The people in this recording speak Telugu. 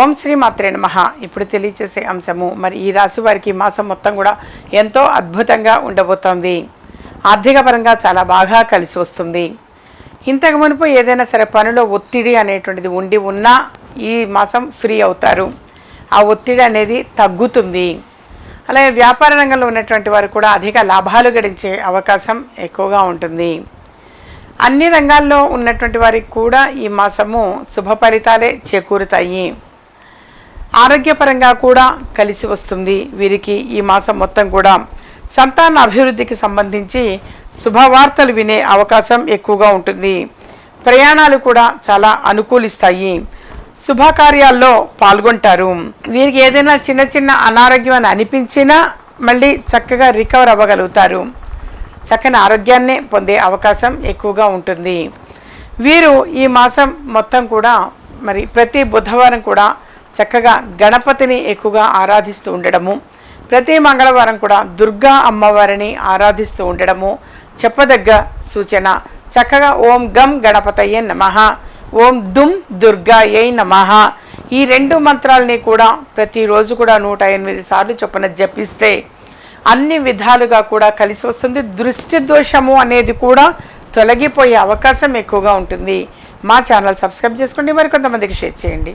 ఓం శ్రీ మాత్రే నమః. ఇప్పుడు తెలియచేసే అంశము మరి ఈ రాశి వారికి ఈ మాసం మొత్తం కూడా ఎంతో అద్భుతంగా ఉండబోతోంది. ఆర్థిక పరంగా చాలా బాగా కలిసి వస్తుంది. ఇంతకు మునుపు ఏదైనా సరే పనిలో ఒత్తిడి అనేటువంటిది ఉండి ఉన్నా ఈ మాసం ఫ్రీ అవుతారు. ఆ ఒత్తిడి అనేది తగ్గుతుంది. అలాగే వ్యాపార రంగంలో ఉన్నటువంటి వారు కూడా అధిక లాభాలు గడించే అవకాశం ఎక్కువగా ఉంటుంది. అన్ని రంగాల్లో ఉన్నటువంటి వారికి కూడా ఈ మాసము శుభ ఫలితాలే చేకూరుతాయి. ఆరోగ్యపరంగా కూడా కలిసి వస్తుంది. వీరికి ఈ మాసం మొత్తం కూడా సంతాన అభివృద్ధికి సంబంధించి శుభవార్తలు వినే అవకాశం ఎక్కువగా ఉంటుంది. ప్రయాణాలు కూడా చాలా అనుకూలిస్తాయి. శుభకార్యాల్లో పాల్గొంటారు. వీరికి ఏదైనా చిన్న చిన్న అనారోగ్యం అని అనిపించినా మళ్ళీ చక్కగా రికవర్ అవ్వగలుగుతారు. చక్కని ఆరోగ్యాన్ని పొందే అవకాశం ఎక్కువగా ఉంటుంది. వీరు ఈ మాసం మొత్తం కూడా మరి ప్రతి బుధవారం కూడా చక్కగా గణపతిని ఎక్కువగా ఆరాధిస్తూ ఉండడము. ప్రతి మంగళవారం కూడా దుర్గా అమ్మవారిని ఆరాధిస్తూ ఉండడము. చెప్పదగ్గ సూచన చక్కగా ఓం గం గణపతయ్యే నమః ఓం దుమ్ దుర్గాయై నమః. ఈ రెండు మంత్రాలని కూడా ప్రతిరోజు కూడా నూట ఎనిమిది సార్లు చొప్పున జపిస్తే అన్ని విధాలుగా కూడా కలిసి వస్తుంది. దృష్టి దోషము అనేది కూడా తొలగిపోయే అవకాశం ఎక్కువగా ఉంటుంది. మా ఛానల్ సబ్స్క్రైబ్ చేసుకోండి. మరి కొంతమందికి షేర్ చేయండి.